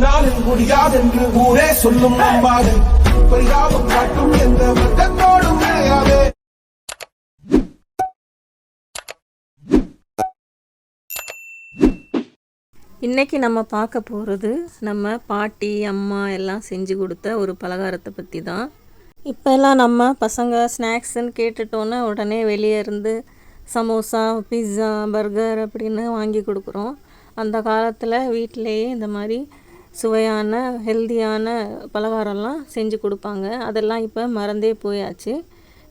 உன்னால் முடியாதென்று ஊரே சொல்லும் நம்பாது பரிதாபம் காட்டும் எந்த வர்க்கத்தோடும் இணையாதே இன்றைக்கி நம்ம பார்க்க போகிறது நம்ம பாட்டி அம்மா எல்லாம் செஞ்சு கொடுத்த ஒரு பலகாரத்தை பற்றி தான். இப்போல்லாம் நம்ம பசங்க ஸ்நாக்ஸுன்னு கேட்டுட்டோன்னே உடனே வெளியே இருந்து சமோசா பிஸ்ஸா பர்கர் அப்படின்னு வாங்கி கொடுக்குறோம். அந்த காலத்தில் வீட்டிலேயே இந்த மாதிரி சுவையான ஹெல்தியான பலகாரம்லாம் செஞ்சு கொடுப்பாங்க. அதெல்லாம் இப்போ மறந்தே போயாச்சு.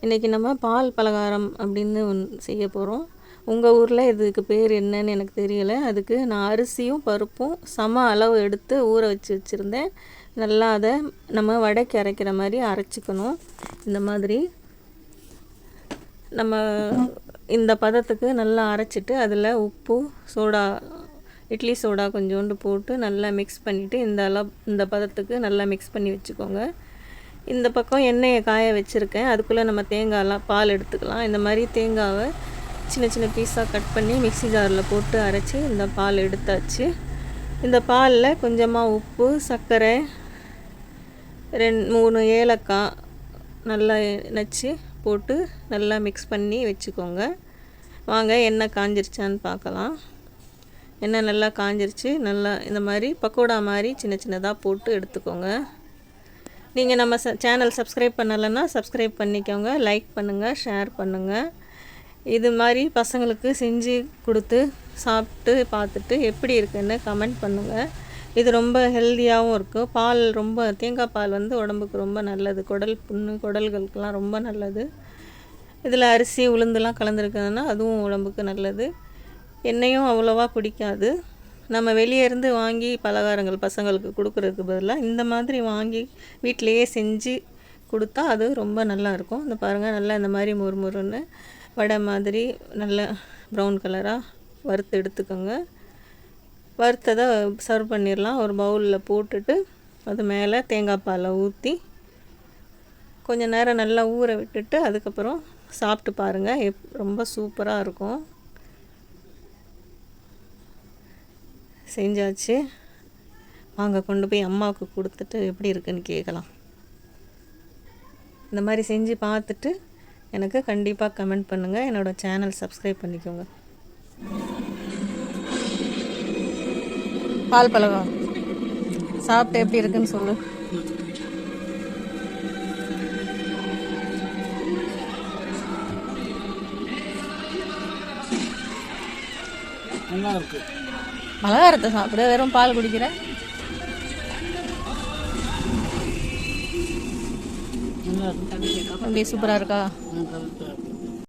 இன்றைக்கி நம்ம பால் பலகாரம் அப்படின்னு ஒன் செய்ய போகிறோம் உங்கள் ஊரில் இதுக்கு பேர் என்னன்னு எனக்கு தெரியலை. அதுக்கு நான் அரிசியும் பருப்பும் சம அளவு எடுத்து ஊற வச்சு வச்சுருந்தேன். நல்லா அதை நம்ம வடைக்கு அரைக்கிற மாதிரி அரைச்சிக்கணும். இந்த மாதிரி நம்ம இந்த பதத்துக்கு நல்லா அரைச்சிட்டு அதில் உப்பு சோடா இட்லி சோடா கொஞ்சோண்டு போட்டு நல்லா மிக்ஸ் பண்ணிவிட்டு இந்த அளவு இந்த பதத்துக்கு நல்லா மிக்ஸ் பண்ணி வச்சுக்கோங்க. இந்த பக்கம் எண்ணெயை காய வச்சுருக்கேன். அதுக்குள்ளே நம்ம தேங்காயெலாம் பால் எடுத்துக்கலாம். இந்த மாதிரி தேங்காவை சின்ன சின்ன பீஸாக கட் பண்ணி மிக்ஸி ஜாரில் போட்டு அரைச்சி இந்த பால் எடுத்தாச்சு. இந்த பாலில் கொஞ்சமாக உப்பு சர்க்கரை ரெண்டு மூணு ஏலக்காய் நல்லா நச்சு போட்டு நல்லா மிக்ஸ் பண்ணி வச்சுக்கோங்க. வாங்க எண்ணெய் காஞ்சிருச்சான்னு பார்க்கலாம். எண்ணெய் நல்லா காஞ்சிருச்சு. நல்லா இந்த மாதிரி பக்கோடா மாதிரி சின்ன சின்னதாக போட்டு எடுத்துக்கோங்க. நீங்கள் நம்ம ச சேனல் சப்ஸ்கிரைப் பண்ணலைன்னா சப்ஸ்கிரைப் பண்ணிக்கோங்க. லைக் பண்ணுங்கள் ஷேர் பண்ணுங்கள் இது மாதிரி பசங்களுக்கு செஞ்சு கொடுத்து சாப்பிட்டு பார்த்துட்டு எப்படி இருக்குன்னு கமெண்ட் பண்ணுங்கள் இது ரொம்ப ஹெல்த்தியாகவும் இருக்கும் பால் ரொம்ப தேங்காய் பால் வந்து உடம்புக்கு ரொம்ப நல்லது. குடல் புண்ணு குடல்களுக்கெல்லாம் ரொம்ப நல்லது. இதில் அரிசி உளுந்துலாம் கலந்துருக்கிறதுனா அதுவும் உடம்புக்கு நல்லது. எண்ணெயும் அவ்வளோவா பிடிக்காது. நம்ம வெளியே இருந்து வாங்கி பலகாரங்கள் பசங்களுக்கு கொடுக்குறதுக்கு பதிலாக இந்த மாதிரி வாங்கி வீட்டிலையே செஞ்சு கொடுத்தா அது ரொம்ப நல்லா இருக்கும். இந்த பாருங்கள் நல்லா இந்த மாதிரி முறுமுறுன்னு வடை மாதிரி நல்ல ப்ரௌன் கலராக வறுத்து எடுத்துக்கோங்க. வறுத்ததை சர்வ் பண்ணிடலாம். ஒரு பவுலில் போட்டுட்டு அது மேலே தேங்காய் பாலை ஊற்றி கொஞ்சம் நேரம் நல்லா ஊற விட்டுட்டு அதுக்கப்புறம் சாப்பிட்டு பாருங்கள் எப் ரொம்ப சூப்பராக இருக்கும். செஞ்சாச்சு. வாங்க கொண்டு போய் அம்மாவுக்கு கொடுத்துட்டு எப்படி இருக்குன்னு கேட்கலாம். இந்த மாதிரி செஞ்சு பார்த்துட்டு எனக்கு கண்டிப்பாக கமெண்ட் பண்ணுங்கள் என்னோடய சேனல் சப்ஸ்கிரைப் பண்ணிக்கோங்க. பால் பழகம் சாப்பிட்டு எப்படி இருக்குன்னு சொல்லு. நல்லா இருக்கு. பலகாரத்தை சாப்பிடு வெறும் பால் குடிக்கிற? நல்லா இருக்கு. அப்படி சூப்பராக இருக்கா.